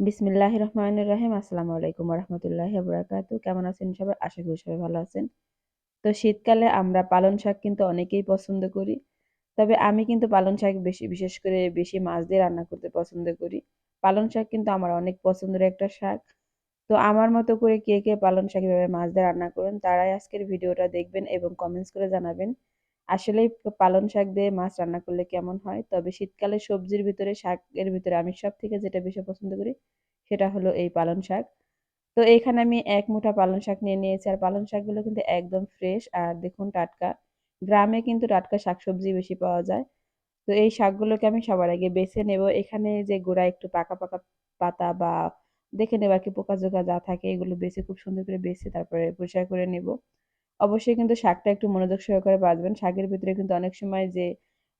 বিসমিল্লাহ রহমানুর রাহিম আসসালামু আলাইকুম রহমতুল্লাহ বরাকাতু কেমন আছেন সবাই? আশা করি সবাই ভালো আছেন। তো শীতকালে আমরা পালন শাক কিন্তু অনেকেই পছন্দ করি। তবে আমি কিন্তু পালন শাক বেশি, বিশেষ করে বেশি মাছ দিয়ে রান্না করতে পছন্দ করি। পালন শাক কিন্তু আমার অনেক পছন্দের একটা শাক। তো আমার মতো করে কে কে পালন শাক এভাবে মাছ দিয়ে রান্না করেন, তারাই আজকের ভিডিওটা দেখবেন এবং কমেন্টস করে জানাবেন। আসলেই পালন শাক দিয়ে মাছ রান্না করলে কেমন হয়? তবে শীতকালে সবজির ভিতরে, শাকের ভিতরে আমি সব থেকে যেটা বেশি পছন্দ করি, সেটা হলো এই পালন শাক। তো এখানে আমি এক মুঠা পালন শাক নিয়ে নিয়েছি, আর পালন শাকগুলো কিন্তু একদম ফ্রেশ আর দেখুন টাটকা। গ্রামে কিন্তু টাটকা শাকসবজি বেশি পাওয়া যায়। তো এই শাকগুলোকে আমি সবার আগে বেছে নেব। এখানে যে গোড়া একটু পাকা পাকা পাতা বা দেখে নেব আর কি পোকা, জোকা যা থাকে, এগুলো বেছে খুব সুন্দর করে বেছে তারপরে পরিষ্কার করে নেব। অবশ্যই কিন্তু শাকটা একটু মনোযোগ সহকারে বাঁচবেন। শাকের ভিতরে কিন্তু অনেক সময় যে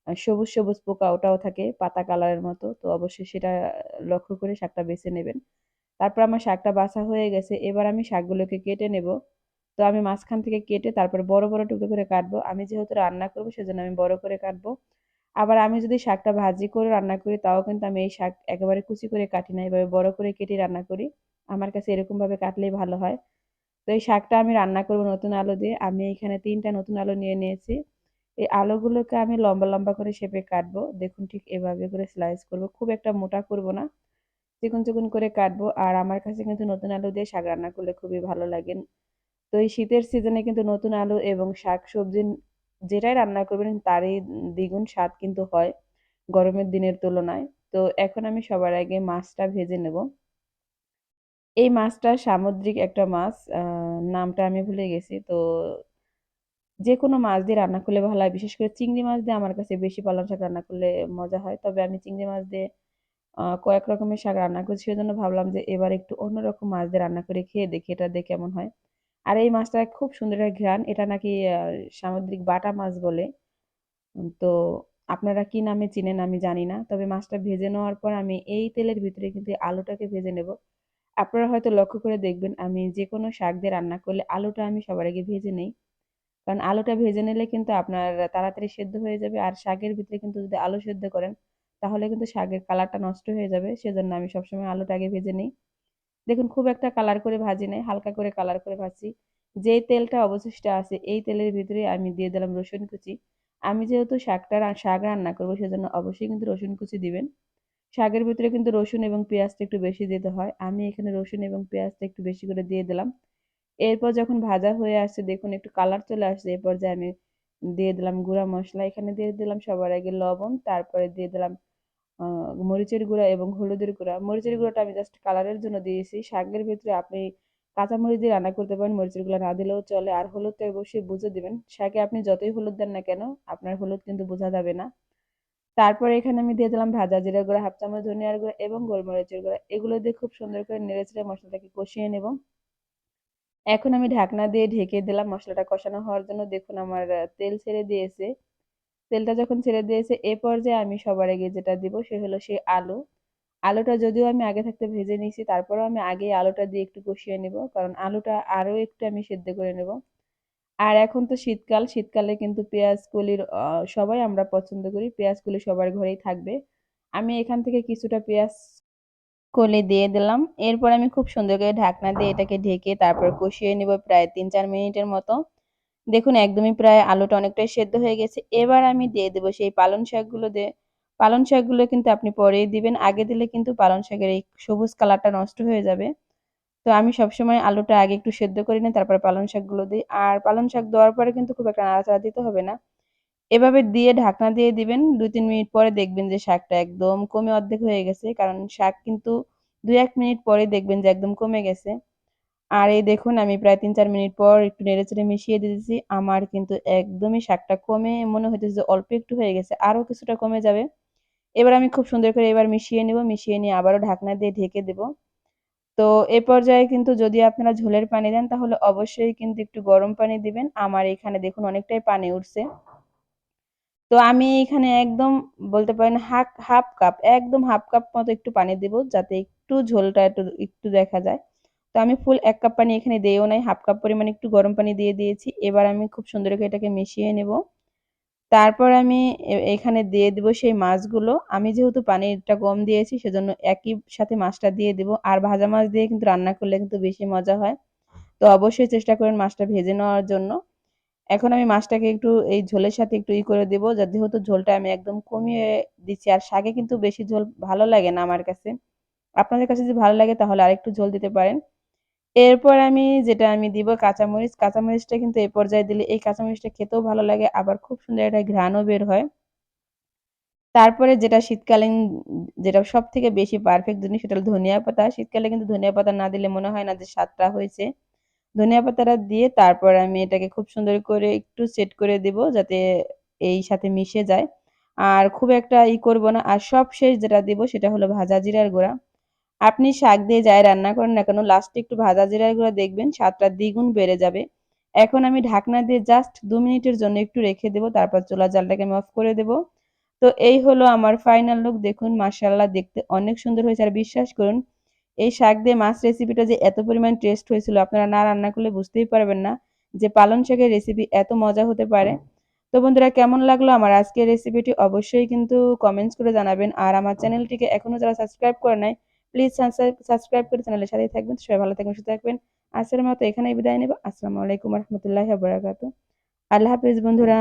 সবুজ সবুজ পোকা ওটাও থাকে, পাতা কালারের মতো। তো অবশ্যই সেটা লক্ষ্য করে শাকটা বেছে নেবেন। তারপর আমার শাকটা বাছা হয়ে গেছে। এবার আমি শাকগুলোকে কেটে নেব। তো আমি মাঝখান থেকে কেটে তারপর বড় বড় টুকরো করে কাটবো। আমি যেহেতু রান্না করব, সেজন্য আমি বড় করে কাটবো। আবার আমি যদি শাকটা ভাজি করে রান্না করি, তাও কিন্তু আমি এই শাক একেবারে কুচি করে কাটি না। এভাবে বড় করে কেটে রান্না করি। আমার কাছে এরকমভাবে কাটলেই ভালো হয়। তো এই শাকটা আমি রান্না করব নতুন আলু দিয়ে। আমি এখানে তিনটা নতুন আলু নিয়ে নিয়েছি। এই আলুগুলোকে আমি লম্বা লম্বা করে শেপে কাটবো। দেখুন ঠিক এভাবে করে স্লাইস করব। খুব একটা মোটা করব না। চিকন চিকন করে কাটবো। আর আমার কাছে কিন্তু নতুন আলু দিয়ে শাক রান্না করলে খুবই ভালো লাগে। তো এই শীতের সিজনে কিন্তু নতুন আলু এবং শাক সবজি যেটাই রান্না করবেন তারই দ্বিগুণ স্বাদ কিন্তু হয় গরমের দিনের তুলনায়। তো এখন আমি সবার আগে মাছটা ভেজে নেব। এই মাছটা সামুদ্রিক একটা মাছ নামটা আমি ভুলে গেছি। তো যে কোনো মাছ দিয়ে রান্না করলে ভালো হয়, বিশেষ করে চিংড়ি মাছ দিয়ে আমার কাছে বেশি পালং শাক রান্না করলে মজা হয়। তবে আমি চিংড়ি মাছ দিয়ে কয়েক রকমের শাক রান্না করছি। সেজন্য ভাবলাম যে এবার একটু অন্যরকম মাছ দিয়ে রান্না করে খেয়ে দেখি এটা দিয়ে কেমন হয়। আর এই মাছটা খুব সুন্দর একটা ঘ্রাণ। এটা নাকি সামুদ্রিক বাটা মাছ বলে। তো আপনারা কি নামে চিনেন আমি জানি না। তবে মাছটা ভেজে নেওয়ার পর আমি এই তেলের ভিতরে কিন্তু আলুটাকে ভেজে নেব। আপনারা হয়তো লক্ষ্য করে দেখবেন, আমি যে কোনো শাক দিয়ে রান্না করলে আলুটা আমি সবার আগে ভেজে নেই। কারণ আলুটা ভেজে নিলে কিন্তু আপনার তাড়াতাড়ি সেদ্ধ হয়ে যাবে আর শাকের ভিতরে কিন্তু যদি আলু সেদ্ধ করেন, তাহলে কিন্তু শাকের কালারটা নষ্ট হয়ে যাবে। সেজন্য আমি সবসময় আলুটা আগে ভেজে নিই। দেখুন, খুব একটা কালার করে ভাজি নাই, হালকা করে কালার করে ভাজি যে তেলটা অবশিষ্ট আছে, এই তেলের ভিতরে আমি দিয়ে দিলাম রসুন কুচি। আমি যেহেতু শাকটা শাক রান্না করব, সেজন্য অবশ্যই কিন্তু রসুন কুচি দিবেন। শাকের ভিতরে কিন্তু রসুন এবং পেঁয়াজটা একটু বেশি দিতে হয়। আমি এখানে রসুন এবং পেঁয়াজটা একটু বেশি করে দিয়ে দিলাম। এরপর যখন ভাজা হয়ে আসছে, দেখুন একটু কালার চলে আসছে। এরপর যে আমি দিয়ে দিলাম গুঁড়া মশলা। এখানে দিয়ে দিলাম সবার আগে লবণ, তারপরে দিয়ে দিলাম মরিচের গুঁড়া এবং হলুদের গুঁড়া। মরিচের গুঁড়াটা আমি জাস্ট কালারের জন্য দিয়েছি। শাকের ভিতরে আপনি কাঁচা মরিচ দিয়ে রান্না করতে পারেন, মরিচের গুঁড়া না দিলেও চলে। আর হলুদটা অবশ্যই বুঝে দিবেন। শাকে আপনি যতই হলুদ দেন না কেন, আপনার হলুদ কিন্তু বোঝা যাবে না। তারপরে এখানে আমি দিয়ে দিলাম ভাজা জিরা গুঁড়া, হাফ চামচ ধনিয়ার গুঁড়া এবং গোলমরিচের গুঁড়া। এগুলো দিয়ে খুব সুন্দর করে নেড়ে চেড়ে মশলাটাকে কষিয়ে নেব। এখন আমি ঢাকনা দিয়ে ঢেকে দিলাম মশলাটা কষানো হওয়ার জন্য। দেখুন আমার তেল ছেড়ে দিয়েছে। তেলটা যখন ছেড়ে দিয়েছে, এ পর্যায়ে আমি সবার আগে যেটা দিব সে হলো সেই আলু। আলুটা যদিও আমি আগে থাকতে ভেজে নিয়েছি, তারপরেও আমি আগে আলুটা দিয়ে একটু কষিয়ে নেব, কারণ আলুটা আরও একটু আমি সেদ্ধ করে নেব। আর এখন তো শীতকাল, শীতকালে কিন্তু পেঁয়াজ কলির সবাই আমরা পছন্দ করি। পেঁয়াজ কলি সবার ঘরেই থাকবে। আমি এখান থেকে কিছুটা পেঁয়াজ কলি দিয়ে দিলাম। এরপর আমি খুব সুন্দর করে ঢাকনা দিয়ে এটাকে ঢেকে তারপর কষিয়ে নিব প্রায় তিন চার মিনিটের মতো। দেখুন, একদমই প্রায় আলুটা অনেকটাই সেদ্ধ হয়ে গেছে। এবার আমি দিয়ে দেবো সেই পালং শাকগুলো দিয়ে। পালং শাকগুলো কিন্তু আপনি পরেই দিবেন। আগে দিলে কিন্তু পালং শাকের এই সবুজ কালারটা নষ্ট হয়ে যাবে। তো আমি সবসময় আলুটা আগে একটু সেদ্ধ করে নিই, তারপর পালং শাকগুলো দিই। আর পালং শাক দেওয়ার পরে কিন্তু খুব একটা নাড়াচাড়া দিতে হবে না। এভাবে দিয়ে ঢাকনা দিয়ে দিবেন দুই তিন মিনিট পরে দেখবেন যে শাকটা একদম কমে অর্ধেক হয়ে গেছে। কারণ শাক কিন্তু দুই এক মিনিট পরে দেখবেন যে একদম কমে গেছে। আর এই দেখুন, আমি প্রায় তিন চার মিনিট পর একটু নেড়ে চেড়ে মিশিয়ে দিয়েছি। আমার কিন্তু একদমই শাকটা কমে, মনে হইতেছে যে অল্প একটু হয়ে গেছে আরও কিছুটা কমে যাবে। এবার আমি খুব সুন্দর করে এবার মিশিয়ে নিব, মিশিয়ে নিয়ে আবারও ঢাকনা দিয়ে ঢেকে দেব। তো এ পর্যায়ে কিন্তু যদি আপনারা ঝোলের পানি দেন, তাহলে অবশ্যই কিন্তু একটু গরম পানি দিবেন। আমার এখানে দেখুন অনেকটাই পানি উঠছে। তো আমি এখানে একদম বলতে পারেন হাফ হাফ কাপ, একদম হাফ কাপ মতো একটু পানি দেব, যাতে একটু ঝোলটা একটু একটু দেখা যায়। তো আমি ফুল এক কাপ পানি এখানে দিয়েও নাই, হাফ কাপ পরিমাণ একটু গরম পানি দিয়ে দিয়েছি। এবার আমি খুব সুন্দর করে এটাকে মিশিয়ে নেব। তারপর আমি এখানে দিয়ে দিব সেই মাছগুলো। আমি যেহেতু পানিরটা কম দিয়েছি, সেজন্য একই সাথে মাছটা দিয়ে দিব। আর ভাজা মাছ দিয়ে কিন্তু রান্না করলে কিন্তু বেশি মজা হয়। তো অবশ্যই চেষ্টা করেন মাছটা ভেজে নেওয়ার জন্য। এখন আমি মাছটাকে একটু এই ঝোলের সাথে একটু ই করে দিব। যেহেতু ঝোলটা আমি একদম কমিয়ে দিচ্ছি। আর শাকে কিন্তু বেশি ঝোল ভালো লাগে না আমার কাছে। আপনাদের কাছে যদি ভালো লাগে তাহলে আরেকটু ঝোল দিতে পারেন। এরপর আমি যেটা আমি দিব কাঁচামরিচ। কাঁচামরিচটা কিন্তু এই পর্যায়ে দিলে এই কাঁচামরিচটা খেতেও ভালো লাগে, আবার খুব সুন্দর একটা ঘ্রাণও বের হয়। তারপরে যেটা শীতকালীন যেটা সব থেকে বেশি পারফেক্ট জিনিস সেটা হলো ধনিয়া পাতা। শীতকালে কিন্তু ধনিয়া পাতা না দিলে মনে হয় না যে স্বাদটা হয়েছে। ধনিয়া পাতাটা দিয়ে তারপর আমি এটাকে খুব সুন্দর করে একটু সেট করে দিব যাতে এই সাথে মিশে যায়। আর খুব একটা ই করব না। আর সব শেষ যেটা দিব সেটা হলো ভাজা জিরার গুঁড়া। আপনি শাক দিয়ে যাই রান্না করেন না কেন লাস্টে একটু ভাজা জিরার গুঁড়া দেখবেন, স্বাদটা দ্বিগুণ বেড়ে যাবে। এখন আমি ঢাকনা দিয়ে জাস্ট দু মিনিটের জন্য একটু রেখে দেব। তারপর চুলার জালটাকে আমি অফ করে দেব। তো এই হলো আমার ফাইনাল লুক দেখুন, মাশাআল্লাহ দেখতে অনেক সুন্দর হয়েছে। আর বিশ্বাস করুন, এই শাক দিয়ে মাছ রেসিপিটা যে এত পরিমাণ টেস্ট হয়েছিল, আপনারা না রান্না করলে বুঝতেই পারবেন না যে পালং শাকের রেসিপি এত মজা হতে পারে। তো বন্ধুরা, কেমন লাগল আমার আজকের রেসিপিটি অবশ্যই কিন্তু কমেন্টস করে জানাবেন। আর আমার চ্যানেলটিকে এখনও যারা সাবস্ক্রাইব করে নাই প্লিজ সাবস্ক্রাইব করে চ্যানেলের সাথেই থাকবেন। সবাই ভালো থাকবেন, সুস্থ থাকবেন। আজকের মতো এখানেই বিদায় নেব। আসসালামু আলাইকুম রহমতুল্লাহ বরাকাত আল্লাহ হাফিজ বন্ধুরা।